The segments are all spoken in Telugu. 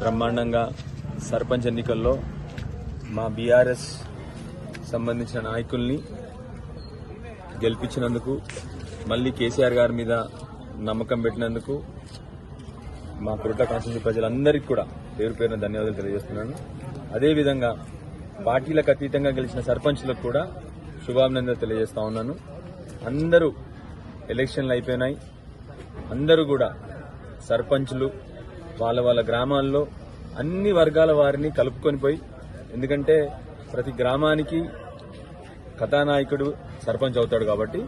బ్రహ్మాండంగా సర్పంచ్ ఎన్నికల్లో మా బీఆర్ఎస్ సంబంధించిన నాయకుల్ని గెలిపించినందుకు మళ్ళీ కేసీఆర్ గారి మీద నమ్మకం పెట్టినందుకు మా కురుట కాన్స్టిట్యూన్సీ ప్రజలందరికీ కూడా పేరు పేరున ధన్యవాదాలు తెలియజేస్తున్నాను. అదేవిధంగా పార్టీలకు అతీతంగా గెలిచిన సర్పంచ్లకు కూడా శుభాభినందనలు తెలియజేస్తా ఉన్నాను. అందరూ ఎలక్షన్లు అయిపోయినాయి. అందరూ కూడా సర్పంచ్లు వాళ్ళ వాళ్ళ గ్రామాల్లో అన్ని వర్గాల వారిని కలుపుకొని పోయి ఎందుకంటే ప్రతి గ్రామానికి కథానాయకుడు సర్పంచ్ అవుతాడు కాబట్టి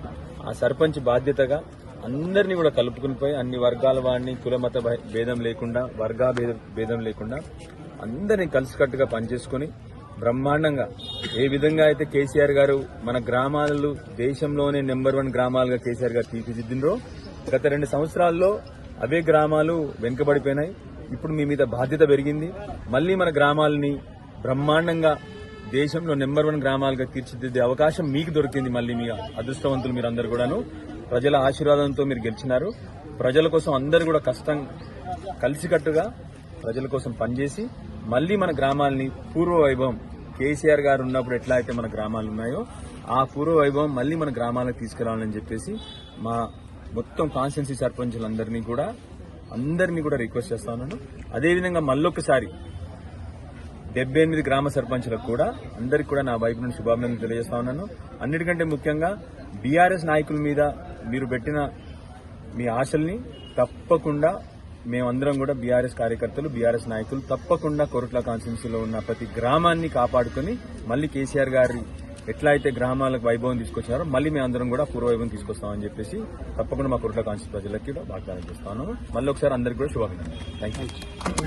ఆ సర్పంచ్ బాధ్యతగా అందరినీ కూడా కలుపుకుని పోయి అన్ని వర్గాల వాడిని కులమత భేదం లేకుండా వర్గా భేద- భేదం లేకుండా అందరినీ కలిసికట్టుగా పనిచేసుకుని బ్రహ్మాండంగా ఏ విధంగా అయితే కేసీఆర్ గారు మన గ్రామాలు దేశంలోనే నెంబర్ వన్ గ్రామాలుగా కేసీఆర్ గారు తీర్చిదిద్దినరో గత రెండు సంవత్సరాల్లో అవే గ్రామాలు వెనుకబడిపోయినాయి. ఇప్పుడు మీ మీద బాధ్యత పెరిగింది. మళ్ళీ మన గ్రామాలని బ్రహ్మాండంగా దేశంలో నెంబర్ వన్ గ్రామాలుగా తీర్చిదిద్దే అవకాశం మీకు దొరికింది మళ్ళీ మీ అదృష్టవంతులు మీరందరూ కూడాను. ప్రజల ఆశీర్వాదంతో మీరు గెలిచినారు. ప్రజల కోసం అందరు కూడా కష్టం కలిసికట్టుగా ప్రజల కోసం పనిచేసి మళ్ళీ మన గ్రామాలని పూర్వ వైభవం కేసీఆర్ గారు ఉన్నప్పుడు ఎట్లా అయితే మన గ్రామాలు ఉన్నాయో ఆ పూర్వ వైభవం మళ్ళీ మన గ్రామాలకు తీసుకురావాలని చెప్పేసి మా మొత్తం కాన్స్టిట్యున్సీ సర్పంచులందరినీ కూడా అందరినీ కూడా రిక్వెస్ట్ చేస్తా ఉన్నాను. అదేవిధంగా మళ్ళొకసారి డెబ్బై ఎనిమిది గ్రామ సర్పంచులకు కూడా అందరికి కూడా నా వైపు నుండి శుభాభినందనలు తెలియజేస్తా ఉన్నాను. అన్నిటికంటే ముఖ్యంగా బీఆర్ఎస్ నాయకుల మీద మీరు పెట్టిన మీ ఆశల్ని తప్పకుండా మేమందరం కూడా బీఆర్ఎస్ కార్యకర్తలు బీఆర్ఎస్ నాయకులు తప్పకుండా కొరట్ల కాన్స్టిట్యున్సీలో ఉన్న ప్రతి గ్రామాన్ని కాపాడుకొని మళ్ళీ కేసీఆర్ గారి ఎట్లా అయితే గ్రామాలకు వైభవం తీసుకొచ్చారో మళ్ళీ మేము అందరం కూడా పూర్వ వైభవం తీసుకొస్తామని చెప్పేసి తప్పకుండా మా కొరట్ల కాన్స్టిట్యూన్సీ ప్రజలకి కూడా వాగ్దానం చేస్తాను మళ్ళీ ఒకసారి అందరికీ కూడా శుభాకాంక్షలు థ్యాంక్ యూ